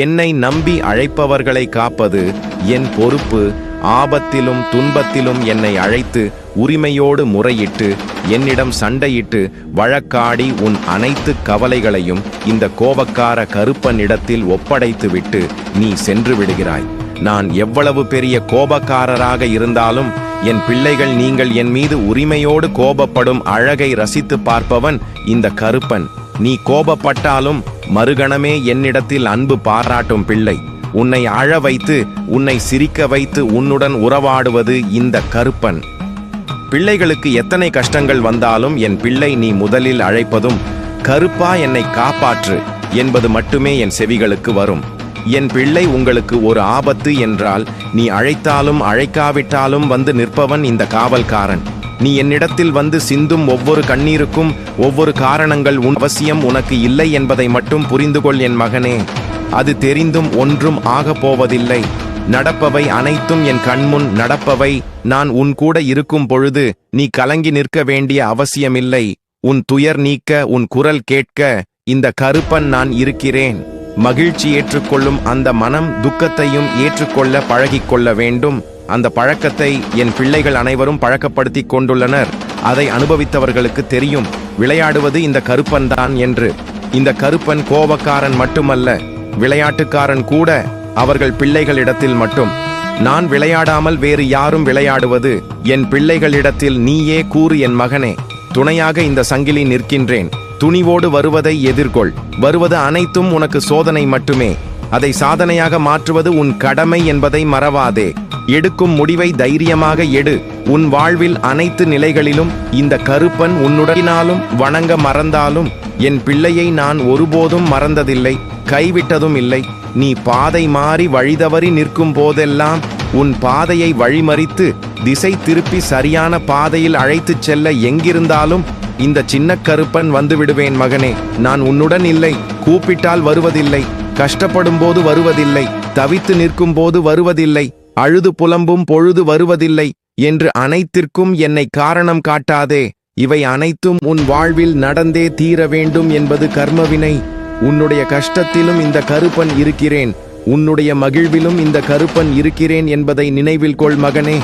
என்னை நம்பி அழைப்பவர்களை காப்பது என் பொறுப்பு. ஆபத்திலும் துன்பத்திலும் என்னை அழைத்து உரிமையோடு முறையிட்டு என்னிடம் சண்டையிட்டு வழக்காடி உன் அனைத்து கவலைகளையும் இந்த கோபக்கார கருப்பனிடத்தில் ஒப்படைத்துவிட்டு நீ சென்று விடுகிறாய். நான் எவ்வளவு பெரிய கோபக்காரராக இருந்தாலும் என் பிள்ளைகள் நீங்கள் என் மீது உரிமையோடு கோபப்படும் அழகை ரசித்து பார்ப்பவன் இந்த கருப்பன். நீ கோபப்பட்டாலும் மறுகணமே என்னிடத்தில் அன்பு பாராட்டும் பிள்ளை. உன்னை அழ வைத்து உன்னை சிரிக்க வைத்து உன்னுடன் உறவாடுவது இந்த கருப்பன். பிள்ளைகளுக்கு எத்தனை கஷ்டங்கள் வந்தாலும் என் பிள்ளை நீ முதலில் அழைப்பதும் கருப்பா என்னை காப்பாற்று என்பது மட்டுமே என் செவிகளுக்கு வரும். என் பிள்ளை உங்களுக்கு ஒரு ஆபத்து என்றால் நீ அழைத்தாலும் அழைக்காவிட்டாலும் வந்து நிற்பவன் இந்த காவல்காரன். நீ என்னிடத்தில் வந்து சிந்தும் ஒவ்வொரு கண்ணீருக்கும் ஒவ்வொரு காரணங்கள் உன் அவசியம் உனக்கு இல்லை என்பதை மட்டும் புரிந்து கொள் என் மகனே. அது தெரிந்தும் ஒன்றும் ஆகப் போவதில்லை. நடப்பவை அனைத்தும் என் கண்முன் நடப்பவை. நான் உன் கூட இருக்கும் பொழுது நீ கலங்கி நிற்க வேண்டிய அவசியமில்லை. உன் துயர் நீக்க உன் குரல் கேட்க இந்த கருப்பன் நான் இருக்கிறேன். மகிழ்ச்சி ஏற்றுக்கொள்ளும் அந்த மனம் துக்கத்தையும் ஏற்றுக்கொள்ள பழகிக்கொள்ள வேண்டும். அந்த பழக்கத்தை என் பிள்ளைகள் அனைவரும் பழக்கப்படுத்திக் கொண்டுள்ளனர். அதை அனுபவித்தவர்களுக்கு தெரியும். விளையாடுவது இந்த கருப்பன் தான் என்று. இந்த கருப்பன் கோபக்காரன் மட்டுமல்ல விளையாட்டுக்காரன் கூட அவர்கள் பிள்ளைகளிடத்தில் மட்டும். நான் விளையாடாமல் வேறு யாரும் விளையாடுவது என் பிள்ளைகளிடத்தில் நீயே கூறு என் மகனே. துணையாக இந்த சங்கிலி நிற்கின்றேன். துணிவோடு வருவதை எதிர்கொள். வருவது அனைத்தும் உனக்கு சோதனை மட்டுமே. அதை சாதனையாக மாற்றுவது உன் கடமை என்பதை மறவாதே. எடுக்கும் முடிவை தைரியமாக எடு. உன் வாழ்வில் அனைத்து நிலைகளிலும் இந்த கருப்பன் உன்னுடனாலும் வணங்க மறந்தாலும் என் பிள்ளையை நான் ஒருபோதும் மறந்ததில்லை கைவிட்டதும் இல்லை. நீ பாதை மாறி வழிதவறி நிற்கும் போதெல்லாம் உன் பாதையை வழிமறித்து திசை திருப்பி சரியான பாதையில் அழைத்துச் செல்ல எங்கிருந்தாலும் இந்த சின்ன கருப்பன் வந்து விடுவேன் மகனே. நான் உன்னுடன் இல்லை கூப்பிட்டால் வருவதில்லை கஷ்டப்படும் போது வருவதில்லை தவித்து நிற்கும் போது வருவதில்லை அழுது புலம்பும் பொழுது வருவதில்லை என்று அனைத்திற்கும் என்னை காரணம் காட்டாதே. இவை அனைத்தும் உன் வாழ்வில் நடந்தே தீர வேண்டும் என்பது கர்மவினை. உன்னுடைய கஷ்டத்திலும் இந்த கருப்பன் இருக்கிறேன். உன்னுடைய மகிழ்விலும் இந்த கருப்பன் இருக்கிறேன் என்பதை நினைவில் கொள் மகனே.